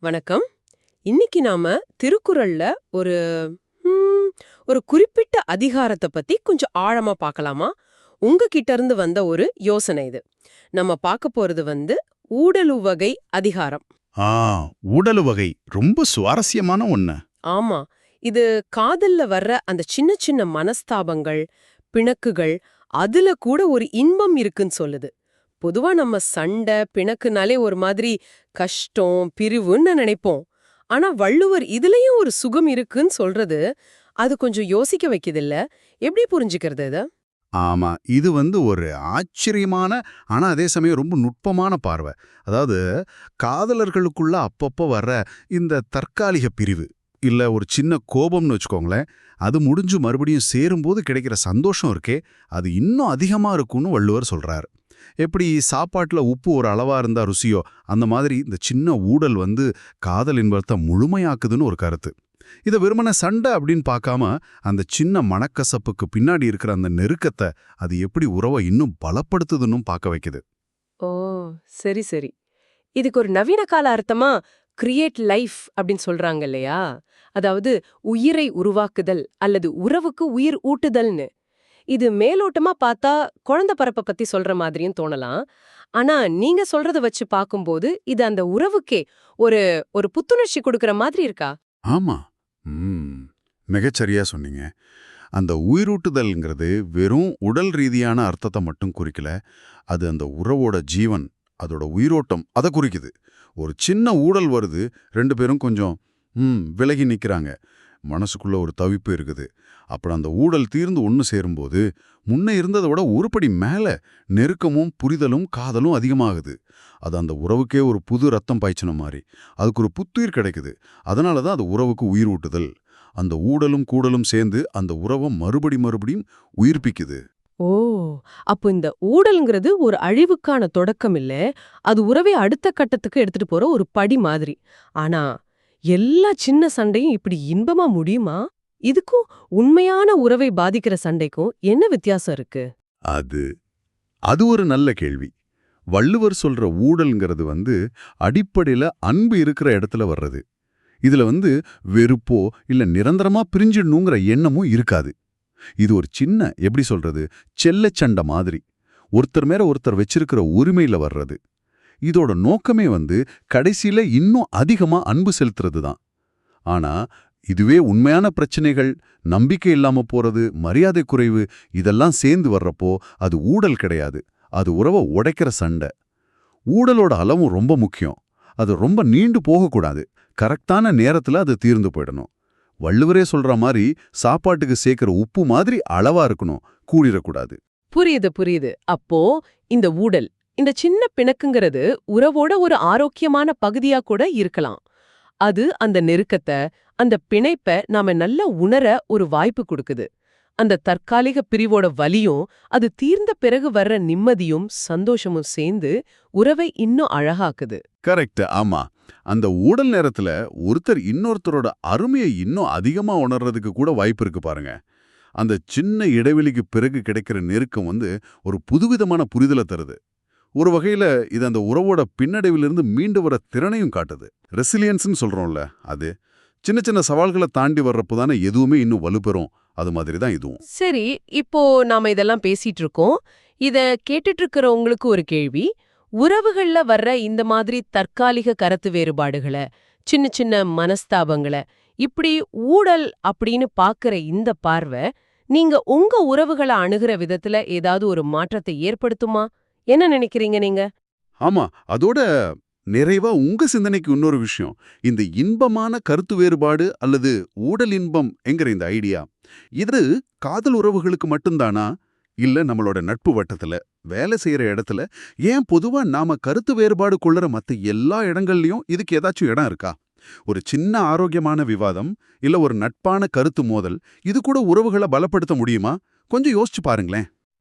வணக்கம். இன்னைக்கு நாம திருக்குறள்ல ஒரு ஒரு குறிப்பிட்ட அதிகாரத்தை பத்தி கொஞ்சம் ஆழமா பார்க்கலாமா உங்ககிட்ட இருந்து வந்த ஒரு யோசனை இது. நம்ம பார்க்க போறது வந்து ஊடலுவகை அதிகாரம். ஆ உடல் வகை. ரொம்ப சுவாரஸ்யமான ஒண்ணு. ஆமா. இது காதல்ல வர்ற அந்த சின்ன சின்ன மனஸ்தாபங்கள் பிணக்குகள் அதுல கூட ஒரு இன்பம் இருக்குன்னு சொல்லுது. பொதுவா நம்ம சண்டை பிணக்குனாலே ஒரு மாதிரி கஷ்டம் பிரிவுன்னு நினைப்போம். ஆனா வள்ளுவர் இதுலயும் ஒரு சுகம் இருக்குன்னு சொல்றது அது கொஞ்சம் யோசிக்க வைக்குதில்ல. எப்படி புரிஞ்சுக்கிறது இத? ஆமா இது வந்து ஒரு ஆச்சரியமான ஆனா அதே சமயம் ரொம்ப நுட்பமான பார்வை. அதாவது காதலர்களுக்குள்ள அப்பப்போ வர்ற இந்த தற்காலிக பிரிவு இல்ல ஒரு சின்ன கோபம்னு வச்சுக்கோங்களேன் அது முடிஞ்சு மறுபடியும் சேரும்போது கிடைக்கிற சந்தோஷம் இருக்கே அது இன்னும் அதிகமா இருக்கும்னு வள்ளுவர் சொல்றாரு. எப்படி சாப்பாட்டுல உப்பு ஒரு அளவா இருந்தா ருசியோ அந்த மாதிரி இந்த சின்ன ஊடல் வந்து காதல் இன்பத்தை முழுமையாக்குதுன்னு ஒரு கருத்து. இதை வெறுமன சண்டை அப்படின்னு பார்க்காம அந்த சின்ன மனக்கசப்புக்கு பின்னாடி இருக்கிற அந்த நெருக்கத்தை அது எப்படி உறவை இன்னும் பலப்படுத்துதுன்னு பார்க்க வைக்குது. ஓ சரி சரி. இதுக்கு ஒரு நவீன கால அர்த்தமா கிரியேட் லைஃப் அப்படின்னு சொல்றாங்க இல்லையா? அதாவது உயிரை உருவாக்குதல் அல்லது உறவுக்கு உயிர் ஊட்டுதல்னு. இது மேலோட்டமா பார்த்தா குழந்தை பரப்ப பத்தி சொல்ற மாதிரியும் தோணலாம். ஆனா நீங்க சொல்றத வச்சு பார்க்கும்போது இது அந்த உறவுக்கே ஒரு ஒரு புத்துணர்ச்சி கொடுக்கற மாதிரி இருக்கா? ஆமா. மிகச்சரியா சொன்னீங்க. அந்த உயிரூட்டுதல்ங்கிறது வெறும் உடல் ரீதியான அர்த்தத்தை மட்டும் குறிக்கல. அது அந்த உறவோட ஜீவன் அதோட உயிரோட்டம் அதை குறிக்குது. ஒரு சின்ன ஊடல் வருது ரெண்டு பேரும் கொஞ்சம் ம் விலகி நிக்கிறாங்க. மனசுக்குள்ள ஒரு தவிப்பு இருக்குது. அப்புறம் அந்த ஊடல் தீர்ந்து ஒன்று சேரும்போது முன்ன இருந்ததை விட ஒருபடி மேலே நெருக்கமும் புரிதலும் காதலும் அதிகமாகுது. அது அந்த உறவுக்கே ஒரு புது ரத்தம் பாய்ச்சின மாதிரி. அதுக்கு ஒரு புத்துயிர் கிடைக்குது. அதனால தான் அது உறவுக்கு உயிர் ஊட்டுதல். அந்த ஊடலும் கூடலும் சேர்ந்து அந்த உறவை மறுபடி மறுபடியும் உயிர்ப்பிக்குது. ஓ! அப்போ இந்த ஊடல்ங்கிறது ஒரு அழிவுக்கான தொடக்கம் இல்லை. அது உறவை அடுத்த கட்டத்துக்கு எடுத்துட்டு போற ஒரு படி மாதிரி. ஆனா எல்லா சின்ன சண்டையும் இப்படி இன்பமா முடியுமா? இதுக்கும் உண்மையான உறவை பாதிக்கிற சண்டைக்கும் என்ன வித்தியாசம் இருக்கு? அது அது ஒரு நல்ல கேள்வி. வள்ளுவர் சொல்ற ஊழல்ங்கிறது வந்து அடிப்படையில அன்பு இருக்கிற இடத்துல வர்றது. இதுல வந்து வெறுப்போ இல்ல நிரந்தரமா பிரிஞ்சிடணுங்கிற எண்ணமும் இருக்காது. இது ஒரு சின்ன எப்படி சொல்றது செல்ல சண்டை மாதிரி. ஒருத்தர் மேல ஒருத்தர் வச்சிருக்கிற உரிமையில வர்றது. இதோட நோக்கமே வந்து கடைசியில இன்னும் அதிகமா அன்பு செலுத்துறது தான் ஆனா இதுவே உண்மையான பிரச்சனைகள் நம்பிக்கை இல்லாம போறது மரியாதை குறைவு இதெல்லாம் சேர்ந்து வர்றப்போ அது ஊடல் கிடையாது. அது உறவை உடைக்கிற சண்டை. ஊடலோட அளவும் ரொம்ப முக்கியம். அது ரொம்ப நீண்டு போகக்கூடாது. கரெக்டான நேரத்துல அது தீர்ந்து போயிடணும். வள்ளுவரே சொல்ற மாதிரி சாப்பாட்டுக்கு சேர்க்கிற உப்பு மாதிரி அளவா இருக்கணும். கூடிடக்கூடாது. புரியுது புரியுது. அப்போ இந்த ஊடல் இந்த சின்ன பிணக்குங்கிறது உறவோட ஒரு ஆரோக்கியமான பகுதியா கூட இருக்கலாம். அது அந்த நெருக்கத்தை அந்த பிணைப்ப நாம நல்லா உணர ஒரு வாய்ப்பு கொடுக்குது. அந்த தற்காலிக பிரிவோட வலியும் அது தீர்ந்த பிறகு வர்ற நிம்மதியும் சந்தோஷமும் சேர்ந்து உறவை இன்னும் அழகாக்குது. கரெக்ட். ஆமா. அந்த ஊடல் நேரத்துல ஒருத்தர் இன்னொருத்தரோட அருமையை இன்னும் அதிகமா உணர்றதுக்கு கூட வாய்ப்பு இருக்கு பாருங்க. அந்த சின்ன இடைவெளிக்கு பிறகு கிடைக்கிற நெருக்கம் வந்து ஒரு புதுவிதமான புரிதலை தருது. ஒரு வகையில இது அந்த உறவோட பின்னடைவிலிருந்து மீண்டு வர திறனையும் காட்டுது. ரெசிலியன்ஸ்னு சொல்றோம்ல அது சின்ன சின்ன சவால்களை தாண்டி வர்றப்போ தானே எதுவுமே இன்னும் வலுப்பெறும். அது மாதிரி தான் இதுவும். சரி இப்போ நாம இதெல்லாம் பேசிட்டு இருக்கோம் இத கேட்டுட்டு இருக்கிற உங்களுக்கு ஒரு கேள்வி. உறவுகள்ல வர்ற இந்த மாதிரி தற்காலிக கருத்து வேறுபாடுகளை சின்ன சின்ன மனஸ்தாபங்களை இப்படி ஊடல் அப்படின்னு பாக்குற இந்த பார்வை நீங்க உங்க உறவுகளை அணுகுற விதத்துல ஏதாவது ஒரு மாற்றத்தை ஏற்படுத்துமா? என்ன நினைக்கிறீங்க நீங்க? ஆமா அதோட நிறைவா உங்க சிந்தனைக்கு இன்னொரு விஷயம். இந்த இன்பமான கருத்து வேறுபாடு அல்லது ஊடல் இன்பம் என்கிற இந்த ஐடியா இது காதல் உறவுகளுக்கு மட்டும்தானா? இல்ல நம்மளோட நட்பு வட்டத்துல வேலை செய்யற இடத்துல ஏன் பொதுவா நாம கருத்து வேறுபாடு கொள்ளுற மத்த எல்லா இடங்கள்லயும் இதுக்கு ஏதாச்சும் இடம் இருக்கா? ஒரு சின்ன ஆரோக்கியமான விவாதம் இல்ல ஒரு நட்பான கருத்து மோதல் இது கூட உறவுகளை பலப்படுத்த முடியுமா? கொஞ்சம் யோசிச்சு பாருங்களேன்.